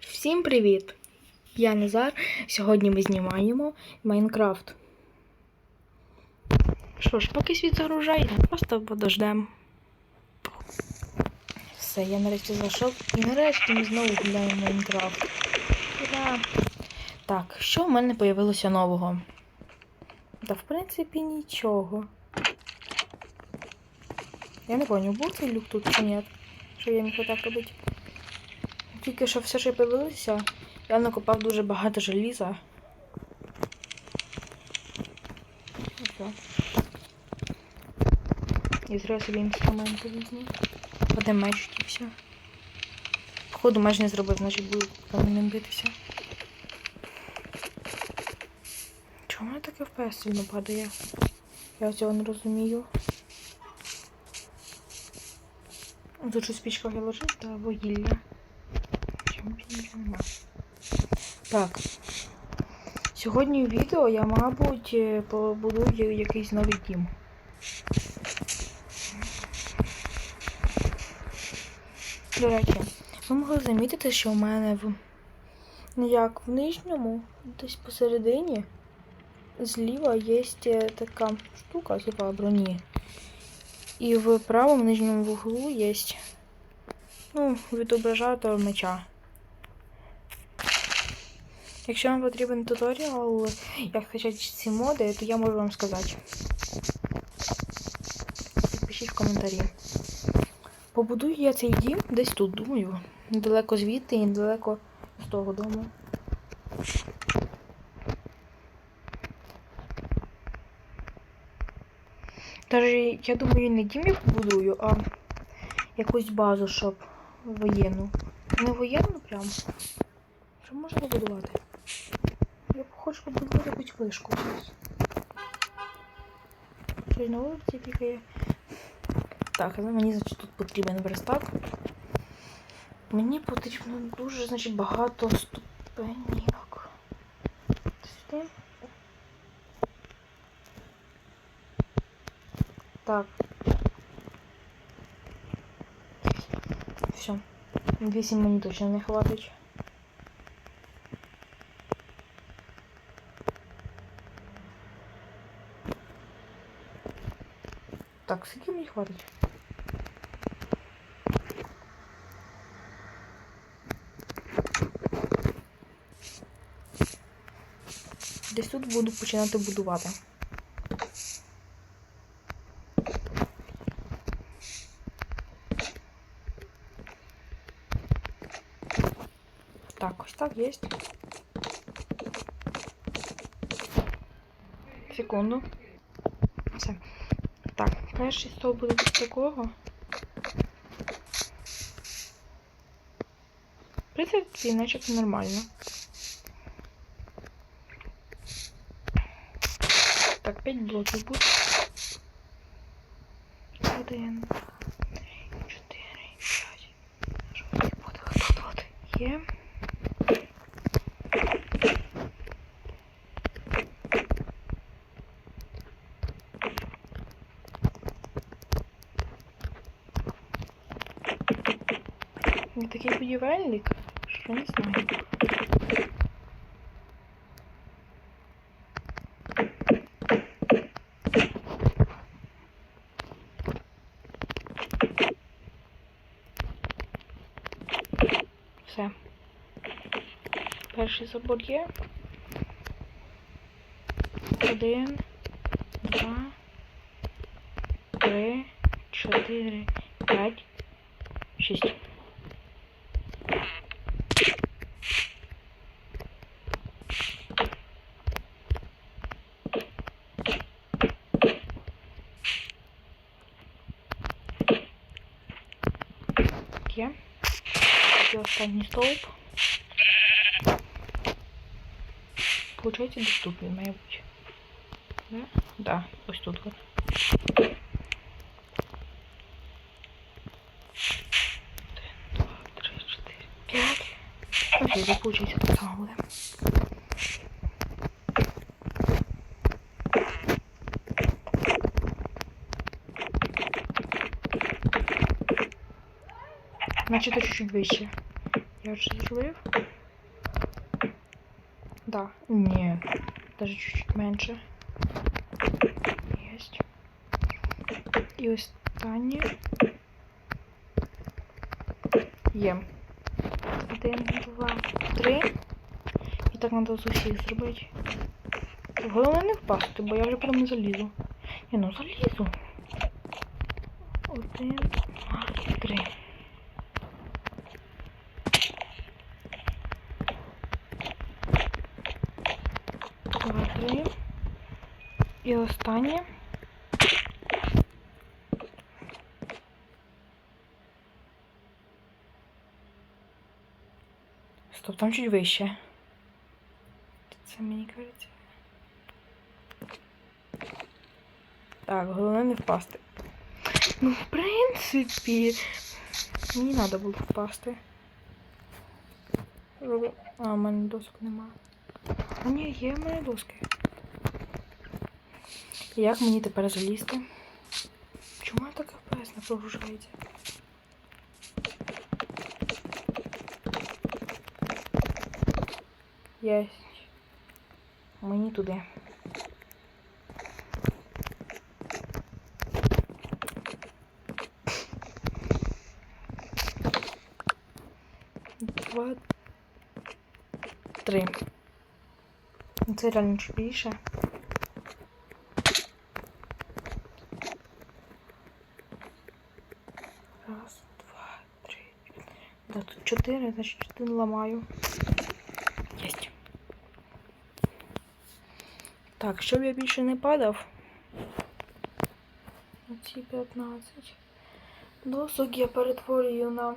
Всім привіт! Я Назар. Сьогодні ми знімаємо Майнкрафт. Що ж, поки світ загружає, просто подождемо. Все, я нарешті зайшов і нарешті ми знову гуляємо Майнкрафт. Ура! Так, що в мене появилося нового? Та в принципі нічого. Я не поняв, був цей люк тут чи ні? Що я міг так робити? Тільки що все ще появилося, я накопав дуже багато желіза. І зря собі інструменти візьму. Один меч втікся. Походу меч не зробив, значить буду каменем битися. Чому мене таке FPS сильно падає? Я цього не розумію. Тут щось в пічках я ложив та вугілля. Чому більше нема? Так. Сьогодні в відео я, мабуть, е, побудую якийсь новий дім. До речі, ви могли замітити, що в мене в як в нижньому, десь посередині, зліва є така штука, типа броні. І в правому нижньому вуглу є ну, відображатор меча. Якщо вам потрібен туторіал, як скачати ці моди, то я можу вам сказати. Пишіть в коментарі. Побудую я цей дім десь тут, думаю. Недалеко звідти і недалеко з того дому. Даже, я думаю, не дім я побудую, а якусь базу, щоб воєнну. Не воєнну прям. Що можна побудувати? Я хочу побудувати якусь вишку. Щось Щось на вулиці пікає. Так, але мені, значить, тут потрібен верстак. Мені потрібно дуже, значить, багато ступеньок. Сюди. Так. Все. Вісім мені точно не хватить. Так, скільки мені хватить? Десь тут буду починати будувати. Так, ось так є. Секунду. Перший стол буде ось такого. Принципі, начебто нормально. Так, 5 блоків буде. Один, чотири, п'ять. Їх буде викладувати? Є. Я такий будівельник, що не знаю. Все. Перший забор є. Один, два, три, чотири, п'ять, шість. останній стовп. Получається доступний, має бути. Да? Да, ось тут. от. Один, два, три, чотири, п'ять. Ось це получається так само буде. Значить, чуть-чуть вище. Я вже зробив? Да. Ні. Даже чуть-чуть менше. Єсть. І останнє. Є. Один, два, три. І так треба з усіх зробити. Головне не впасти, бо я вже потім не залізу. Ні, ну залізу. Один, два, три. Два, три. І останнє. Стоп, там чуть вище. Це мені кажеться. Так, головне не впасти. Ну, в принципі, мені треба було впасти. А, у мене досок нема. А ні, є в мене доски. Як мені тепер залізти? Чому я так FPS не прогружається? Єсть. Мені туди. Два. Три. Ну, Це реально чуть більше. Да, тут 4, значить 1 ламаю. Єсть. Так, щоб я більше не падав. Оці 15. Досок я перетворюю на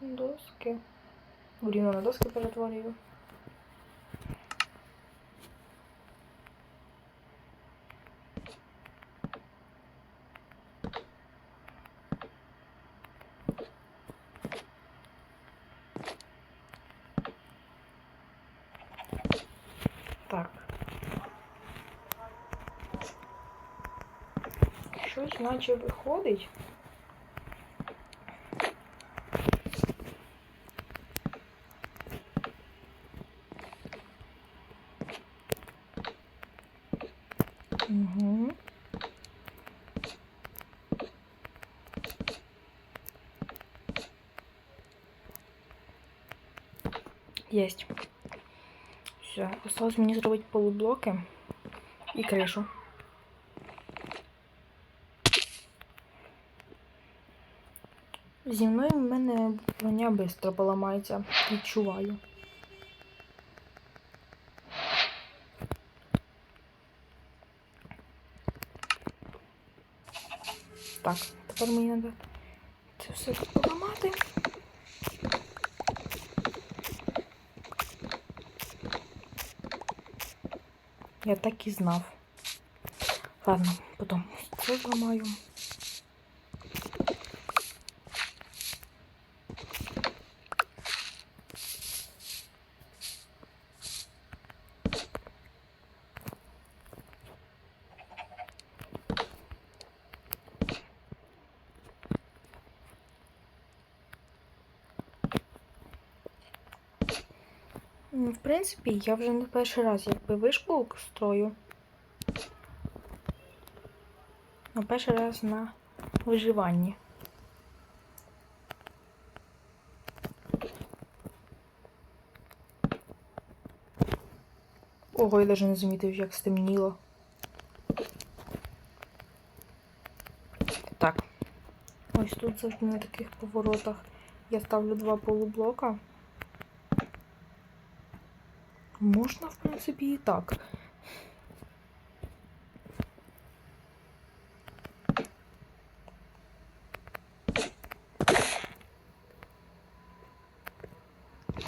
доски. Рівно на доски перетворюю. Так. Щось наче виходить. Угу. Есть. Все, осталось мені зробити полублоки і кришу. Зі мною в мене броня швидко поламається. Відчуваю. Так, тепер мені треба це все поламати. Я так і знав. Ладно, потім це зламаю. В принципі, я вже не перший раз якби вишку строю. Ну, перший раз на виживанні. Ого, я навіть не замітив, як стемніло. Так. Ось тут завжди на таких поворотах я ставлю два полублока. Можна, в принципі, і так.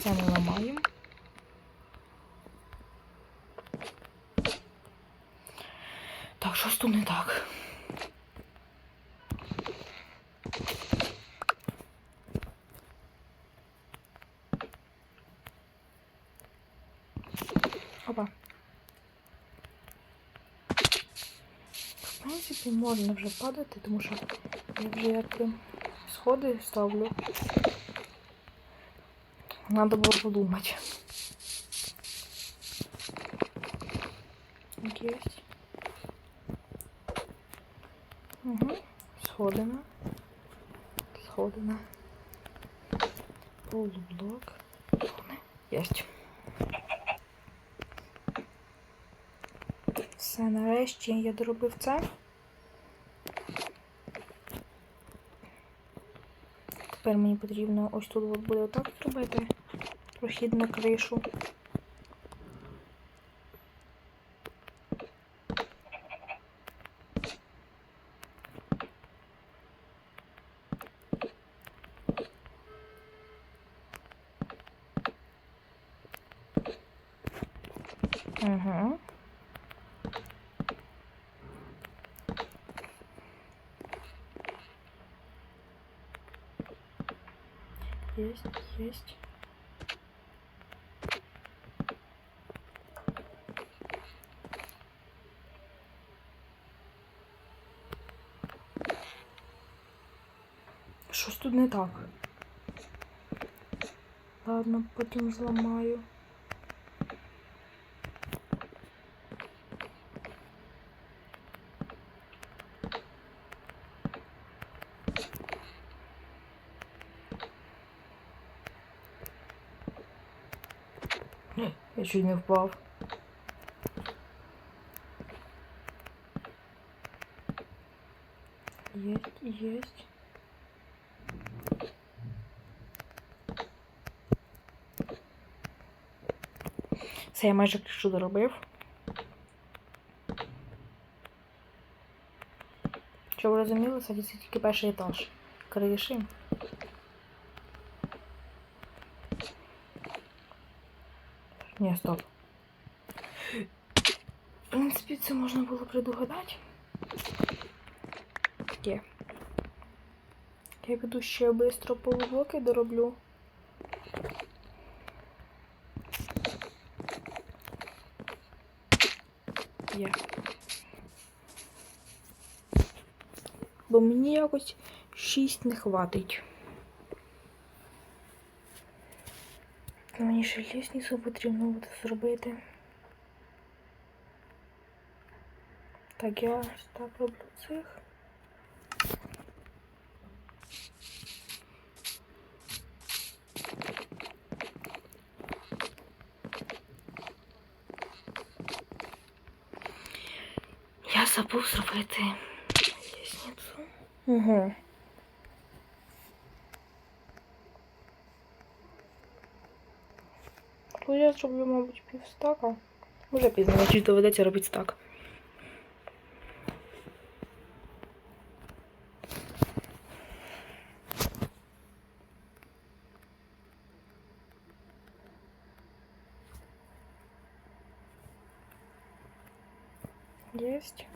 Це ми ламаємо. Так, щось тут не так. Опа. В принципі, можна вже падати, тому що я вже як сходи ставлю. Надо було подумати. Есть. Угу. Сходина. Сходина. Полублок. Есть. Все, нарешті я доробив це. Тепер мені потрібно ось тут от буде отак зробити. Прохід на кришу. Угу. Есть, есть. Щось тут не так. Ладно, потім зламаю. Я чуть не впав. Есть, есть. Все, я майже кришу доробив. Що ви розуміли, це це тільки перший етаж. Криші. Ні, стоп. В принципі, це можна було предугадати. Є. Я піду ще швидко полублоки дороблю. Є. Бо мені якось 6 не хватить. Мені ще лісницю потрібно буде зробити. Так, я так роблю цих. Я забув зробити лісницю. Угу. Я зроблю, мабуть, півстака. Може пізно, значить доведеться робити стак. Єсть.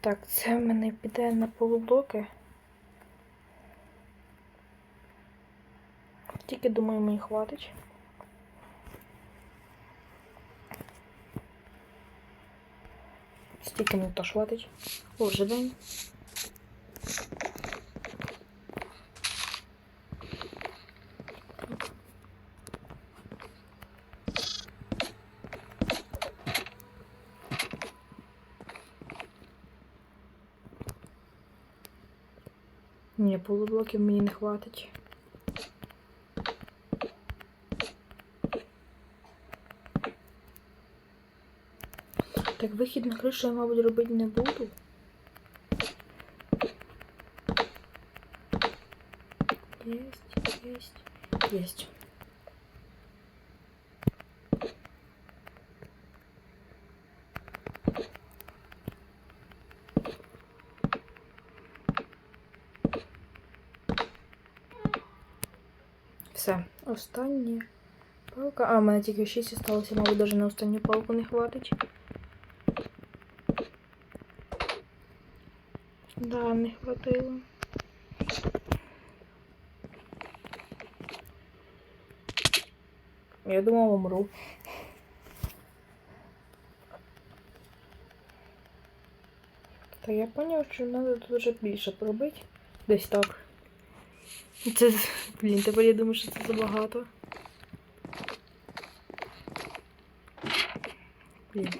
Так, це в мене піде на полублоки. Тільки думаю, мені хватить. Стільки мені теж хватить. О, вже день. Ні, полублоків мені не хватить. Так, вихід на кришу я, мабуть, робити не буду. Єсть, єсть, єсть. Все, остання палка. А, в мене тільки 6 осталося, мабуть, навіть на останню палку не хватить. Да, не хватило. Я думала, умру. Та я поняв, що треба тут вже більше пробити. Десь так. Це, блін, тепер я думаю, що це забагато. Блін.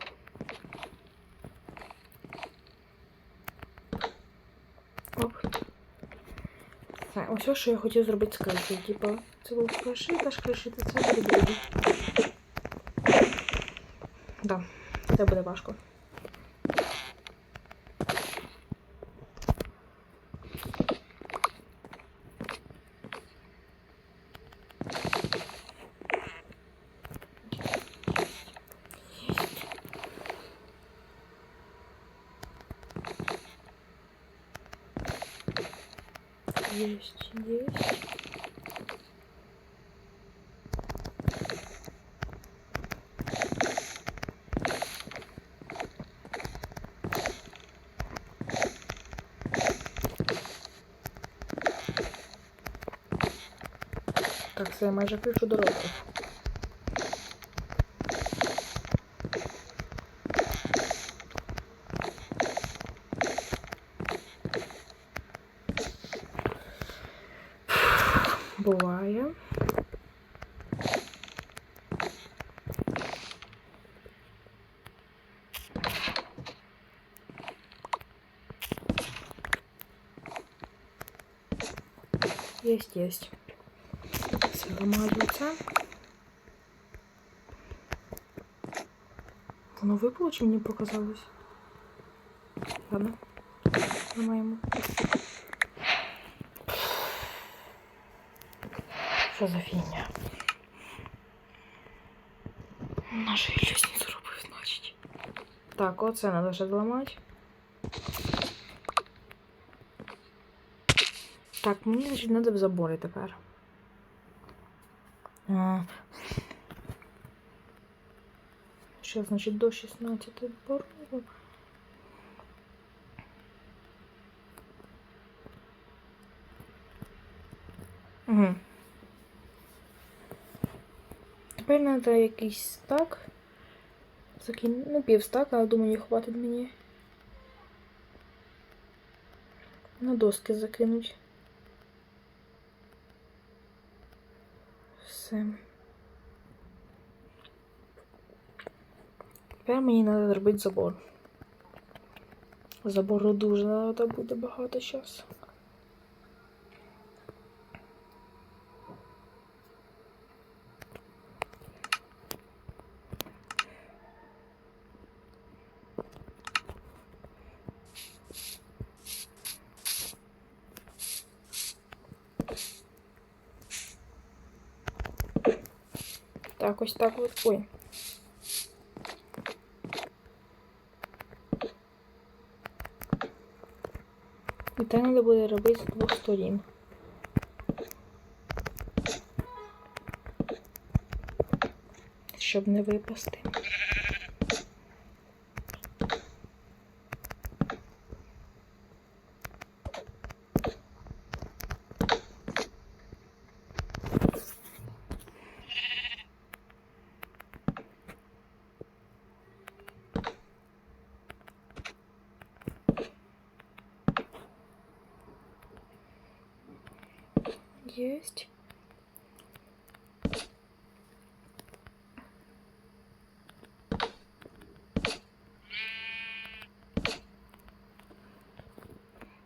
Оп. Ось що я хотів зробити з кришею. Типа, це був кришити, аж кришити це буде. Да, це буде важко. Есть, есть. Так, все, я майже кришу дорогу. Есть, есть. Все ламаються. Воно випало чи мені показалось? Ладно. Ламаємо. Що за фігня? Наша лісницю робив, значить. Так, оце треба ще зламати. Так, мені значить треба в забори тепер. А. Що значить до 16 порогу? Угу. Тепер треба якийсь стак. Закин... Ну, пів стака, думаю, хватить мені. На доски закинуть. Все. Тепер мені треба зробити забор. Забору дуже треба буде багато часу. Так, ось так от. Ой. І так треба буде робити з двох сторін. Щоб не випасти. Есть.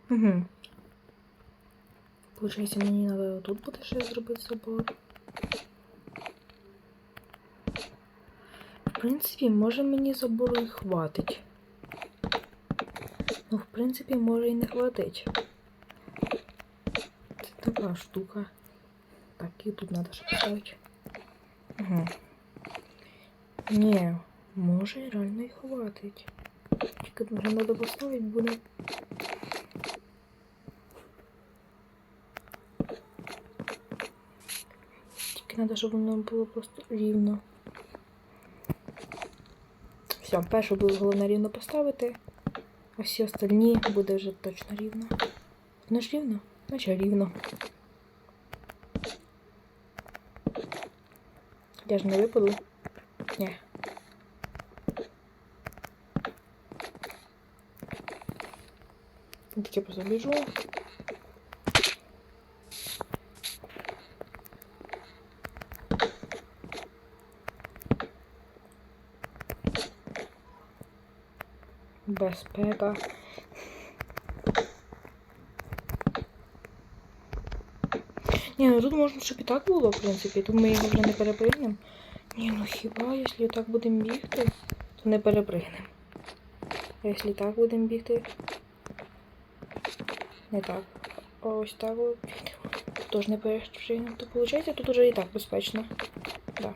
Угу. Получається, мені треба тут буде ще зробити забор. В принципі, може мені забору і хватить. Ну, в принципі, може і не хватить. Це штука. Так, і тут ще поставити. Угу. Ні, може реально і хватить. Тільки вже треба поставити буде. Тільки треба, щоб воно було просто рівно. Все, першу буде головне рівно поставити, а всі остальні буде вже точно рівно. Воно ж рівно? Значить рівно. Я ж не випаду. Ні. Я Таке просто біжу. Безпека. Ні, ну тут можна, щоб і так було, в принципі. Тут ми його вже не перепригнемо. Ні, ну хіба, якщо так будемо бігти, то не перепригнемо. А якщо так будемо бігти. Не так. Ось так от. Тож не перепригнемо. То виходить, тут уже і так безпечно. Да.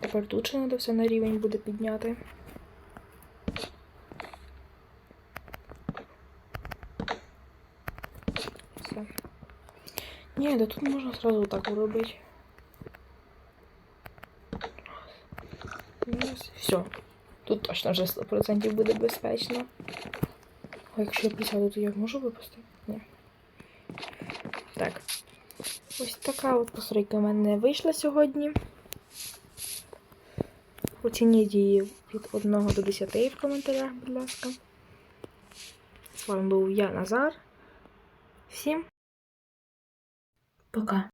Тепер тут ще треба все на рівень буде підняти. Все. Ні, да тут можна сразу так робити. Все. Тут точно вже 100% буде безпечно. А якщо я присяду, то я можу випустити? Ні. Так. Ось така от постройка в мене вийшла сьогодні. Оцініть її від 1 до 10 в коментарях, будь ласка. З вами був я, Назар. Всім пока.